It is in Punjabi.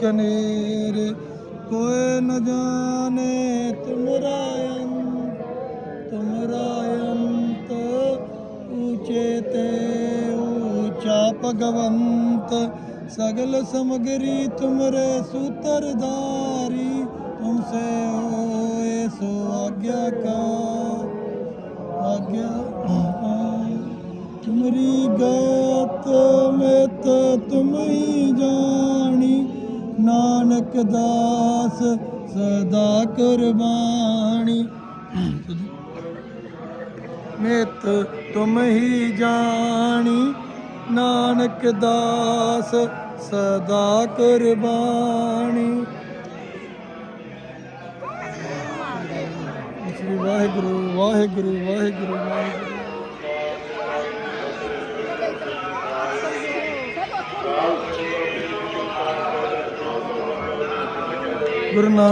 ਕਨੇਰ, ਕੋਈ ਨ ਜਾਣੇ ਤੁਮਰਾ ਅੰਤ ਤੁਮਰਾ ਅੰਤ ਊਚੇ ਤੇ ਊਚਾ ਭਗਵੰਤ, ਸਗਲ ਸਮਗਰੀ ਤੁਮਰੇ ਸੂਤਰਧਾਰੀ ਤੁਮਸੇ ਹੋਏ ਸੋ ਆਗਿਆ ਕਾ ਆਗਿਆ ਤੁਮਰੀ ਗਾਤ ਮੈਂ ਤੁਮ ਹੀ ਜਾਣੀ। ਨਾਨਕ ਦਾਸ, ਸਦਾ ਕੁਰਬਾਨੀ। ਮੇਤ ਤੁਮ ਹੀ ਜਾਣੀ, ਨਾਨਕ ਦਾਸ, ਸਦਾ ਕੁਰਬਾਨੀ। ਸ੍ਰੀ ਵਾਹਿਗੁਰੂ ਵਾਹਿਗੁਰੂ ਵਾਹਿਗੁਰੂ ਵਾਹਿਗੁਰੂ। ਗੁਰੂ ਨਾਨਕ